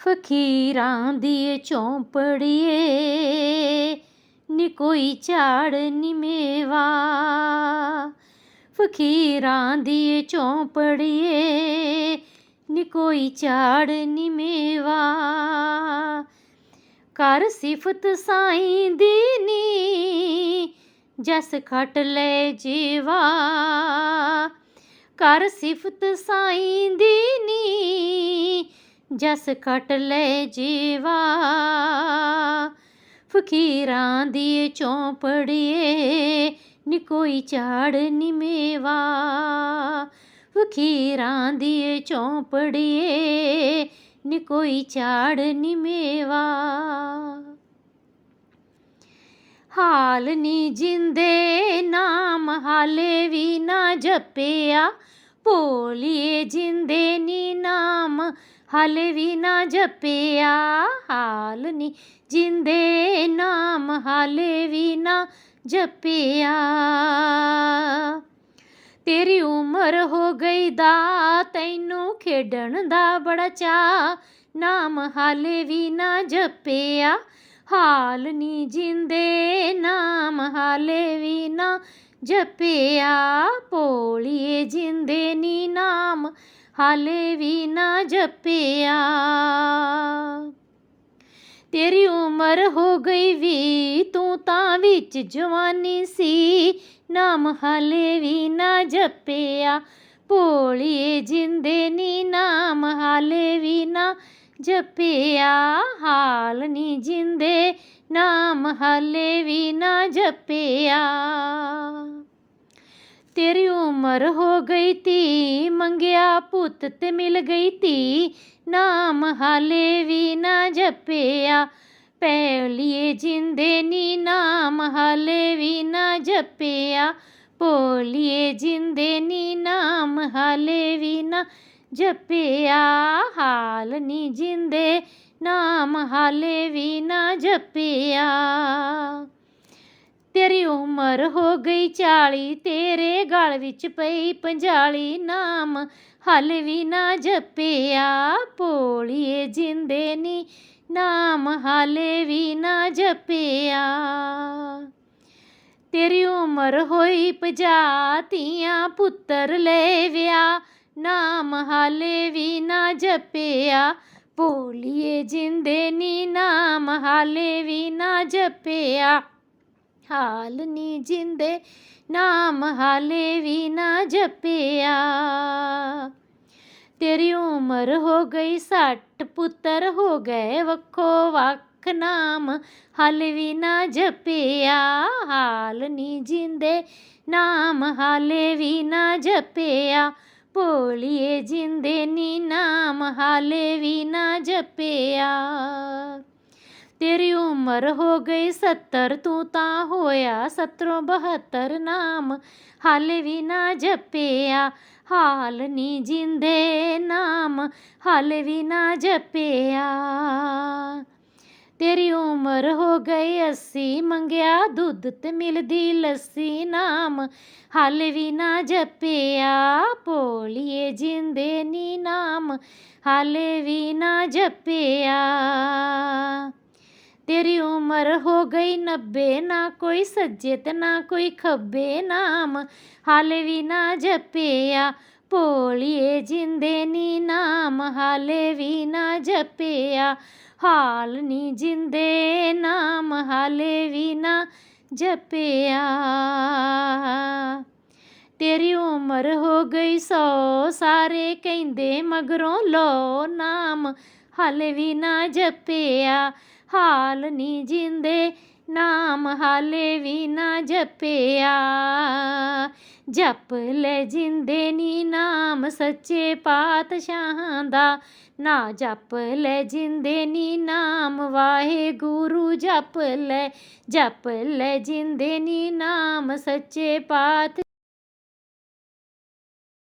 ਫਕੀਰਾਂ ਦੀ ਚੌਂਪੜੀਏ, ਨੀ ਕੋਈ ਝਾੜ ਨੀ ਮੇਵਾ। ਫਕੀਰਾਂ ਦੀ ਚੌਂਪੜੀਏ, ਨੀ ਕੋਈ ਝਾੜ ਨੀ ਮੇਵਾ। ਕਰ ਸਿਫਤ ਸਾਈਂ ਦੀ ਨੀ, ਜਸ ਖਟ ਲੈ ਜੀਵਾ। ਕਰ ਸਿਫਤ ਸਾਈਂ ਦੀ ਨੀ ਜਸ ਖਟ ਲੈ ਜੀਵਾ। ਫਕੀਰਾਂ ਦੀ ਚੌਂਪੜੀਏ, ਨੀ ਕੋਈ ਝਾੜ ਨੀ ਮੇਵਾ। ਫਕੀਰਾਂ ਦੀ ਚੌਂਪੜੀਏ, ਨੀ ਕੋਈ ਝਾੜ ਨੀ ਮੇਵਾ। ਹਾਲ ਨੀ ਜਿੰਦੇ, ਨਾਮ ਹਾਲੇ ਵੀ ਨਾ ਜਪਿਆ। ਭੋਲੀਏ ਜਿੰਦੇ ਨੀ ਨਾਮ ਹਾਲੇ ਵੀ ਨਾ ਜਪਿਆ, ਹਾਲ ਨੀ ਜਿੰਦੇ ਨਾਮ ਹਾਲੇ ਵੀ ਨਾ ਜਪਿਆ। ਤੇਰੀ ਉਮਰ ਹੋ ਗਈ ਦਾ, ਤੈਨੂੰ ਖੇਡਣ ਦਾ ਬੜਾ ਚਾ ਨਾਮ ਹਾਲੇ ਵੀ ਨਾ ਜਪਿਆ, ਹਾਲ ਨੀ ਜਿੰਦੇ ਨਾਮ ਹਾਲੇ ਵੀ ਨਾ ਜਪਿਆ। ਭੋਲੀਏ ਜਿੰਦੇ ਨੀ ਨਾਮ ਹਾਲੇ ਵੀ ਨਾ ਜਪਿਆ। ਤੇਰੀ ਉਮਰ ਹੋ ਗਈ ਵੀ, ਤੂੰ ਤਾਂ ਵਿੱਚ ਜਵਾਨੀ ਸੀ। ਨਾਮ ਹਾਲੇ ਵੀ ਨਾ ਜਪਿਆ। ਭੋਲੀਏ ਜਿੰਦੇ ਨੀ ਨਾਮ ਹਾਲੇ ਵੀ ਨਾ ਜਪਿਆ। ਹਾਲ ਨੀ ਜਿੰਦੇ, ਨਾਮ ਹਾਲੇ ਵੀ ਨਾ ਜਪਿਆ। ਤੇਰੀ ਉਮਰ ਹੋ ਗਈ ਤੀ, ਮੰਗਿਆ ਪੁੱਤ ਤੇ ਮਿਲ ਗਈ ਤੀ। ਨਾਮ ਹਾਲੇ ਵੀ ਨਾ ਜਪਿਆ ਪਹਿਲੀਏ ਜਿੰਦੇ ਨੀ, ਨਾਮ ਹਾਲੇ ਵੀ ਨਾ ਜਪਿਆ। ਭੋਲੀਏ ਜਿੰਦੇ ਨੀ, ਨਾਮ ਹਾਲੇ ਵੀ ਨਾ ਜਪਿਆ। ਹਾਲ ਨੀ ਜਿੰਦੇ, ਨਾਮ ਹਾਲੇ ਵੀ ਨਾ ਜਪਿਆ। ਉਮਰ ਹੋ ਗਈ 40 ਤੇਰੇ ਗਲ ਵਿੱਚ ਪਈ ਪੰਜਾਲੀ। ਨਾਮ ਹਾਲੇ ਵੀ ਨਾ ਜਪਿਆ, ਭੋਲੀਏ ਜਿੰਦੇ ਨੀ। ਨਾਮ ਹਾਲੇ ਵੀ ਨਾ ਜਪਿਆ। ਤੇਰੀ ਉਮਰ ਹੋਈ ਪਜਾਤੀਆਂ ਪੁੱਤਰ ਲੈ ਵਿਆ। ਨਾਮ ਹਾਲੇ ਵੀ ਨਾ ਜਪਿਆ, ਭੋਲੀਏ ਜਿੰਦੇ ਨੀ। ਨਾਮ ਹਾਲੇ ਵੀ ਨਾ ਜਪਿਆ। ਹਾਲ ਨੀ ਜਿੰਦੇ, ਨਾਮ ਹਾਲੇ ਵੀ ਨਾ ਜਪਿਆ। ਤੇਰੀ ਉਮਰ ਹੋ ਗਈ ਸੱਟ ਪੁੱਤਰ ਹੋ ਗਏ ਵੱਖੋ ਵੱਖ, ਨਾਮ ਹਾਲੇ ਵੀ ਨਾ ਜਪਿਆ। ਹਾਲ ਨੀ ਜਿੰਦੇ, ਨਾਮ ਹਾਲੇ ਵੀ ਨਾ ਜਪਿਆ। ਭੋਲੀਏ ਜਿੰਦੇ ਨੀ, ਨਾਮ ਹਾਲੇ ਵੀ ਨਾ ਜਪਿਆ। ਤੇਰੀ ਉਮਰ ਹੋ ਗਈ 70 ਤੂੰ ਤਾਂ ਹੋਇਆ 70 72 ਨਾਮ। ਹਾਲੇ ਵੀ ਨਾ ਜਪਿਆ, ਹਾਲ ਨੀ ਜਿੰਦੇ ਨਾਮ। ਹਾਲੇ ਵੀ ਨਾ ਜਪਿਆ। ਤੇਰੀ ਉਮਰ ਹੋ ਗਈ 80 ਮੰਗਿਆ ਦੁੱਧ ਤੇ ਮਿਲਦੀ ਲੱਸੀ ਨਾਮ। ਹਾਲੇ ਵੀ ਨਾ ਜਪਿਆ, ਭੋਲੀਏ ਜਿੰਦੇ ਨੀ ਨਾਮ। ਹਾਲੇ ਵੀ ਨਾ ਜਪਿਆ। ਤੇਰੀ ਉਮਰ ਹੋ ਗਈ 90 ਨਾ ਕੋਈ ਸੱਜੇ ਤੇ ਨਾ ਕੋਈ ਖੱਬੇ ਨਾਮ। ਹਾਲੇ ਵੀ ਨਾ ਜਪਿਆ ਭੋਲੀਏ ਜਿੰਦੇ ਨੀ ਨਾਮ। ਹਾਲੇ ਵੀ ਨਾ ਜਪਿਆ ਹਾਲ ਨੀ ਜਿੰਦੇ ਨਾਮ। ਹਾਲੇ ਵੀ ਨਾ ਜਪਿਆ। ਤੇਰੀ ਉਮਰ ਹੋ ਗਈ ਸੌ, ਸਾਰੇ ਕਹਿੰਦੇ ਮਗਰੋਂ ਲੋ ਨਾਮ। ਹਾਲੇ ਵੀ ਨਾ ਜਪਿਆ, ਹਾਲ ਨੀ ਜਿੰਦੇ, ਨਾਮ ਹਾਲੇ ਵੀ ਨਾ ਜਪਿਆ। ਜਪ ਲੈ ਜਿੰਦੇ ਨੀ ਨਾਮ ਸੱਚੇ ਪਾਤਸ਼ਾਹਾਂ ਦਾ, ਨਾ ਜਪ ਲੈ ਜਿੰਦੇ ਨੀ ਨਾਮ ਵਾਹਿਗੁਰੂ ਜਪ ਲੈ। ਜਪ ਲੈ ਜਿੰਦੇ ਨੀ ਨਾਮ ਸੱਚੇ ਪਾਤ